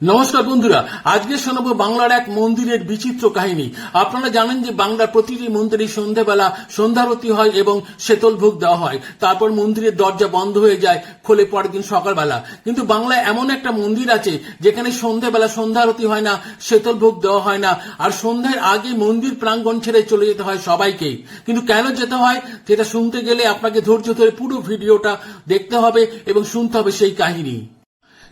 নমস্কার বন্ধুরা, আজকে শোনাবো বাংলার এক মন্দিরের বিচিত্র কাহিনী। আপনারা জানেন যে বাংলার প্রতিটি মন্দিরে সন্ধ্যাবেলা সন্ধ্যারতি হয় এবং শেতল ভোগ দেওয়া হয়। তারপর মন্দিরের দরজা বন্ধ হয়ে যায়, খোলে পরের দিন সকালবেলা। কিন্তু বাংলায় এমন একটা মন্দির আছে, যেখানে সন্ধ্যাবেলা সন্ধ্যারতি হয় না শেতল ভোগ দেওয়া হয় না, আর সন্ধ্যার আগে মন্দির প্রাঙ্গণ ছেড়ে চলে যেতে হয় সবাইকে। কিন্তু কেন যেতে হয়, সেটা শুনতে গেলে আপনাকে ধৈর্য ধরে পুরো ভিডিওটা দেখতে হবে এবং শুনতে হবে সেই কাহিনী।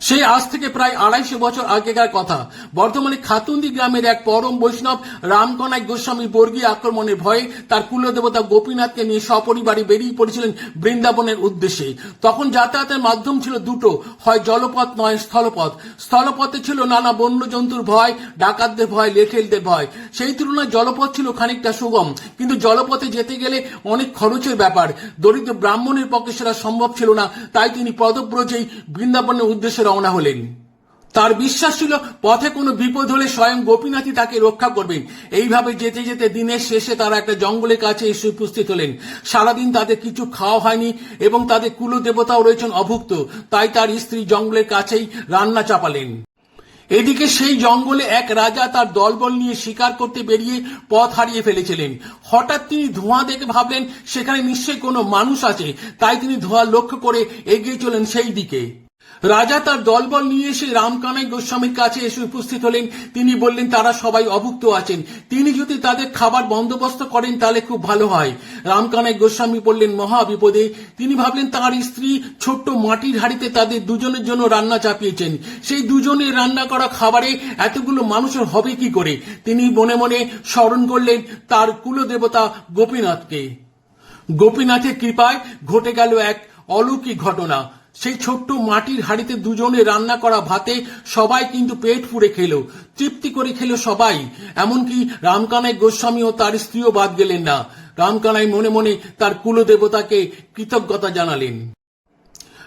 সেই আজ থেকে প্রায় আড়াইশো বছর আগেকার কথা। বর্ধমানে খাতুন্দি গ্রামের এক পরম বৈষ্ণব রামকনাই গোস্বামী বর্গীয় আক্রমণের ভয়ে তার কুলদেবতা গোপীনাথকে নিয়ে সপরিবারে বেরিয়ে পড়েছিলেন বৃন্দাবনের উদ্দেশ্যে। তখন যাতায়াতের মাধ্যম ছিল দুটো, হয় জলপথ নয় স্থলপথ। স্থলপথে ছিল নানা বন্যজন্তুর ভয়, ডাকাতদের ভয়, লেঠেলদের ভয়। সেই তুলনায় জলপথ ছিল খানিকটা সুগম। কিন্তু জলপথে যেতে গেলে অনেক খরচের ব্যাপার। দরিদ্র ব্রাহ্মণের পক্ষে সেটা সম্ভব ছিল না। তাই তিনি পদব্রজেই বৃন্দাবনের উদ্দেশ্যে রওনা হলেন। তার বিশ্বাস ছিল, পথে কোনো বিপদ হলে স্বয়ং গোপীনাথই তাকে রক্ষা করবেন। এইভাবে যেতে যেতে দিনের শেষে তারা একটা জঙ্গলের কাছে এসে উপস্থিত হলেন। সারাদিন তাদের কিছু খাওয়া হয়নি এবং তাদের কুলদেবতাও রয়েছেন অভুক্ত। তাই তার স্ত্রী জঙ্গলের কাছেই রান্না চাপালেন। এদিকে সেই জঙ্গলে এক রাজা তার দলবল নিয়ে শিকার করতে বেরিয়ে পথ হারিয়ে ফেলেছিলেন। হঠাৎ তিনি ধোঁয়া দেখে ভাবলেন, সেখানে নিশ্চয়ই কোনো মানুষ আছে। তাই তিনি ধোঁয়া লক্ষ্য করে এগিয়ে চলেন সেই দিকে। রাজা তার দলবল নিয়ে এসে রামকানাই গোস্বামীর কাছে এসে উপস্থিত হলেন। তিনি বললেন, তারা সবাই অভুক্ত আছেন। তিনি যদি তাদের খাবার বন্দোবস্ত করেন, তাহলে খুব ভালো হয়। রামকানাই গোস্বামী বললেন, মহা বিপদে। তিনি ভাবলেন, তার স্ত্রী ছোট্ট মাটির হাড়িতে তাদের দুজনের জন্য রান্না চাপিয়েছেন। সেই দুজনের রান্না করা খাবারে এতগুলো মানুষের হবে কি করে? তিনি মনে মনে স্মরণ করলেন তার কুলদেবতা গোপীনাথকে। গোপীনাথের কৃপায় ঘটে গেল এক অলৌকিক ঘটনা। সেই ছোট্ট মাটির হাড়িতে দুজনে রান্না করা ভাতে সবাই কিন্তু পেট পুড়ে খেলো, তৃপ্তি করে খেলো সবাই। এমনকি রামকানাই গোস্বামী ও তার স্ত্রীও বাদ গেলেন না। রামকানাই মনে মনে তার কুলদেবতাকে কৃতজ্ঞতা জানালেন।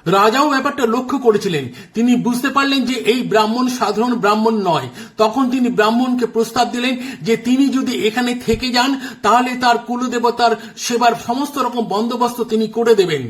রাজাও ব্যাপারটা লক্ষ্য করেছিলেন। তিনি বুঝতে পারলেন যে এই ব্রাহ্মণ সাধারণ ব্রাহ্মণ নয়। তখন তিনি ব্রাহ্মণকে প্রস্তাব দিলেন যে তিনি যদি এখানে থেকে যান, তাহলে তার কুলদেবতার সেবার সমস্ত রকম বন্দোবস্ত তিনি করে দেবেন।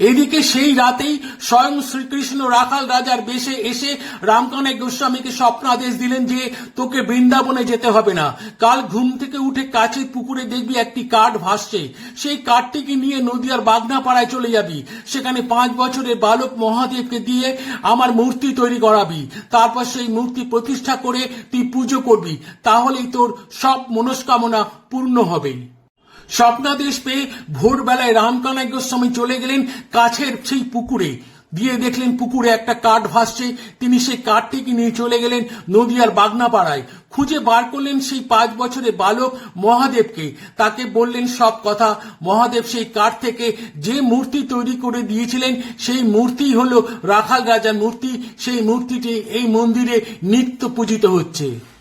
এদিকে সেই রাতেই স্বয়ং শ্রীকৃষ্ণ রাখাল রাজার বেশে এসে রামকানাই গোস্বামীকে স্বপ্ন আদেশ দিলেন যে তোকে বৃন্দাবনে যেতে হবে না। কাল ঘুম থেকে উঠে কাছের পুকুরে দেখবি একটি কাঠ ভাসছে। সেই কাঠটিকে নিয়ে নদিয়ার বাগনাপাড়ায় চলে যাবি। সেখানে পাঁচ বছরের বালক মহাদেবকে দিয়ে আমার মূর্তি তৈরি করাবি। তারপর সেই মূর্তি প্রতিষ্ঠা করে তুই পুজো করবি। তাহলেই তোর সব মনস্কামনা পূর্ণ হবে। স্বপ্নাদেশ পেয়ে ভোরবেলায় রামকানাই গোস্বামী চলে গেলেন কাছের সেই পুকুরে। দিয়ে দেখলেন পুকুরে একটা কাঠ ভাসছে। তিনি সেই কাঠটিকে নিয়ে চলে গেলেন নদিয়ার বাগনাপাড়ায়। খুঁজে বার করলেন সেই পাঁচ বছরের বালক মহাদেবকে। তাকে বললেন সব কথা। মহাদেব সেই কাঠ থেকে যে মূর্তি তৈরি করে দিয়েছিলেন, সেই মূর্তি হলো রাখাল রাজার মূর্তি। সেই মূর্তিটি এই মন্দিরে নিত্য পূজিত হচ্ছে।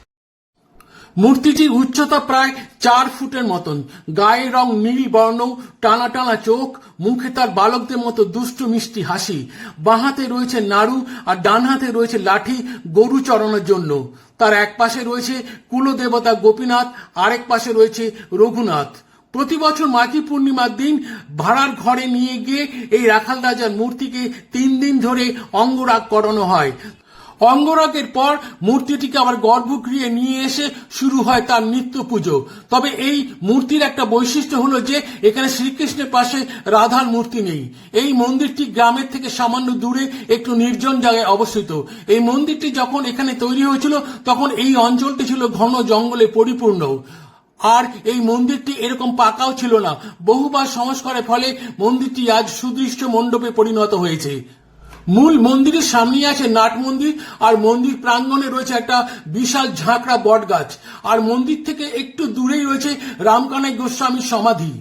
মূর্তিটির উচ্চতা প্রায় চার ফুটের মতন। গায়ের রং নীল বর্ণ, টানা টানা চোখ, মুখে তার বালকদের মতো দুষ্টু মিষ্টি হাসি। বাঁহাতে রয়েছে নাড়ু আর ডান হাতে রয়েছে লাঠি গরু চড়ানোর জন্য। তার এক পাশে রয়েছে কুলদেবতা গোপীনাথ, আরেক পাশে রয়েছে রঘুনাথ। প্রতি বছর মাঘী পূর্ণিমার দিন ভাড়ার ঘরে নিয়ে গিয়ে এই রাখাল রাজার মূর্তিকে তিন দিন ধরে অঙ্গরাগ করানো হয়। অঙ্গরাগের পর মূর্তিটিকে আবার গর্ভগৃহে নিয়ে এসে শুরু হয় তার নিত্য পুজো তবে এই মূর্তির একটা বৈশিষ্ট্য হলো যে, এখানে শ্রীকৃষ্ণের পাশে রাধার মূর্তি নেই। এই মন্দিরটি গ্রামের থেকে সামান্য দূরে একটু নির্জন জায়গায় অবস্থিত। এই মন্দিরটি যখন এখানে তৈরি হয়েছিল, তখন এই অঞ্চলটি ছিল ঘন জঙ্গলে পরিপূর্ণ। আর এই মন্দিরটি এরকম পাকাও ছিল না। বহুবার সংস্কারের ফলে মন্দিরটি আজ সুদৃষ্ট মণ্ডপে পরিণত হয়েছে। মূল মন্দিরের সামনে আছে নাট মন্দির, আর মন্দির প্রাঙ্গণে রয়েছে একটা বিশাল ঝাঁকড়া বট গাছ আর মন্দির থেকে একটু দূরেই রয়েছে রামকানাই গোস্বামীর সমাধি।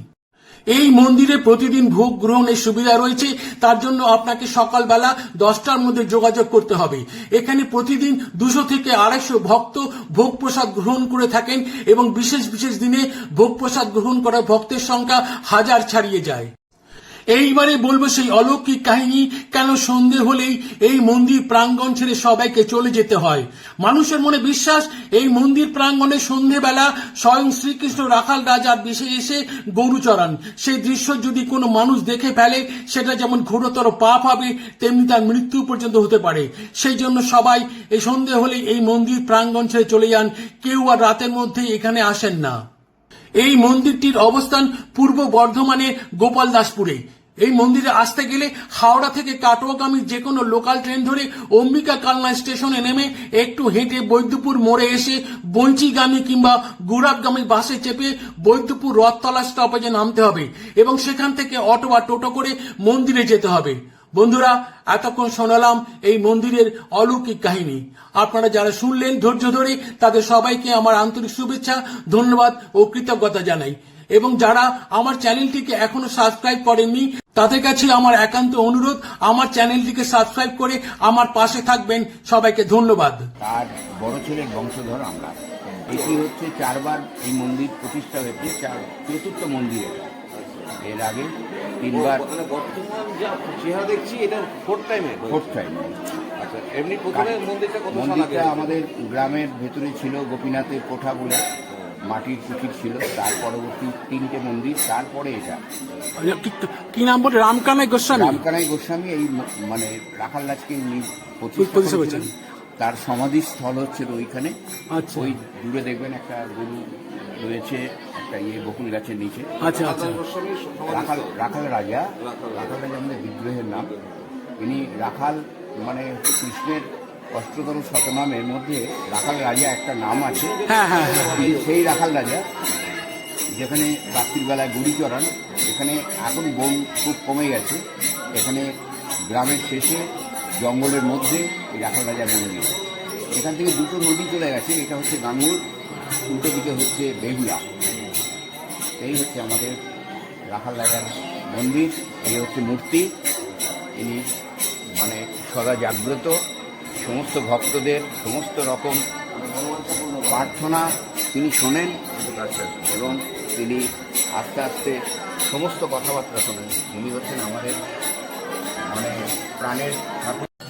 এই মন্দিরে প্রতিদিন ভোগ গ্রহণের সুবিধা রয়েছে, তার জন্য আপনাকে সকালবেলা দশটার মধ্যে যোগাযোগ করতে হবে। এখানে প্রতিদিন দুশো থেকে আড়াইশো ভক্ত ভোগ প্রসাদ গ্রহণ করে থাকেন এবং বিশেষ বিশেষ দিনে ভোগ প্রসাদ গ্রহণ করা ভক্তের সংখ্যা হাজার ছাড়িয়ে যায়। এইবারে বলব সেই অলৌকিক কাহিনী, কেন সন্ধে হলেই এই মন্দির প্রাঙ্গণ ছেড়ে সবাইকে চলে যেতে হয়? মানুষের মনে বিশ্বাস, এই মন্দির প্রাঙ্গণে সন্ধেবেলা স্বয়ং শ্রীকৃষ্ণ রাখাল রাজার বেশে এসে গরু চড়ান। সেই দৃশ্য যদি কোনো মানুষ দেখে ফেলে, সেটা যেমন ঘোরতর পাপ হবে, তেমনি তার মৃত্যু পর্যন্ত হতে পারে। সেই জন্য সবাই এই সন্ধে হলেই এই মন্দির প্রাঙ্গণ ছেড়ে চলে যান। কেউ আর রাতের মধ্যে এখানে আসেন না। এই মন্দিরটির অবস্থান পূর্ব বর্ধমানে গোপালদাসপুরে। এই মন্দিরে আসতে গেলে হাওড়া থেকে কাটোয়াগামী যে কোনো লোকাল ট্রেন ধরে অম্বিকা কালনা স্টেশনে নেমে একটু হেঁটে বৈদ্যপুর মোড়ে এসে বঞ্চিগামী কিংবা গুরাবগামী বাসে চেপে বৈদ্যপুর রথতলা স্টপেজে নামতে হবে এবং সেখান থেকে অটো বা টোটো করে মন্দিরে যেতে হবে। বন্ধুরা, এতক্ষণ শোনালাম এই মন্দিরের অলৌকিক কাহিনী। আপনারা যারা শুনলেন ধৈর্য ধরে, তাদের সবাইকে আমার আন্তরিক শুভেচ্ছা, ধন্যবাদ ও কৃতজ্ঞতা জানাই। এবং যারা আমার চ্যানেলটিকে এখনও সাবস্ক্রাইব করেননি তাদের কাছে আমার একান্ত অনুরোধ আমার চ্যানেলটিকে সাবস্ক্রাইব করে আমার পাশে থাকবেন। সবাইকে ধন্যবাদ। তার বড় ছেলের বংশধর আমরা। এটি হচ্ছে চারবার এই মন্দির প্রতিষ্ঠা হয়েছে চার চতুর্থ মন্দির। এটা এর আগে তিনবার বর্তমান যা চেহারা দেখছি এটা ফোর্থ টাইমে ফোর্থ টাইম আচ্ছা এমনি প্রথমে মন্দিরটা কত সাল আগে মন্দিরটা আমাদের গ্রামের ভেতরে ছিল গোপীনাথের কোঠা বলে। মাটির কুঠির ছিল তার পরবর্তী তিনটে মন্দির তারপরে এটা। কি- কি নাম বলে রামকানাই গোস্বামী? রামকানাই গোস্বামী এই মানে রাখাল রাজকে উনি প্রতিষ্ঠা প্রতিষ্ঠা করেছেন। তার সমাধি স্থল হচ্ছে ওইখানে। আচ্ছা। ওই দূরে দেখবেন একটা গরু রয়েছে একটা ইয়ে বকুল গাছের নিচে। আচ্ছা আচ্ছা। রাখাল রাখাল রাজা। রাখাল রাজা। আমাদের বিদ্রোহের নাম। ইনি রাখাল মানে কৃষ্ণের অষ্টতর শতনামের মধ্যে রাখাল রাজা একটা নাম আছে। হ্যাঁ হ্যাঁ হ্যাঁ। সেই রাখাল রাজা যেখানে রাত্রিবেলায় গুড়ি চড়ান। এখানে এখন বন খুব কমে গেছে। এখানে গ্রামের শেষে জঙ্গলের মধ্যে এই রাখাল রাজা মন্দির এখান থেকে দুটো নদী চলে গেছে। এটা হচ্ছে গাঙ্গুর উল্টো দিকে হচ্ছে বেহুলা। এই হচ্ছে আমাদের রাখাল রাজার মন্দির এই হচ্ছে মূর্তি। ইনি মানে সদা জাগ্রত। সমস্ত ভক্তদের সমস্ত রকম প্রার্থনা তিনি শোনেন এবং তিনি আস্তে আস্তে সমস্ত কথাবার্তা শোনেন। তিনি হচ্ছেন আমাদের মানে প্রাণের ঠাকুর।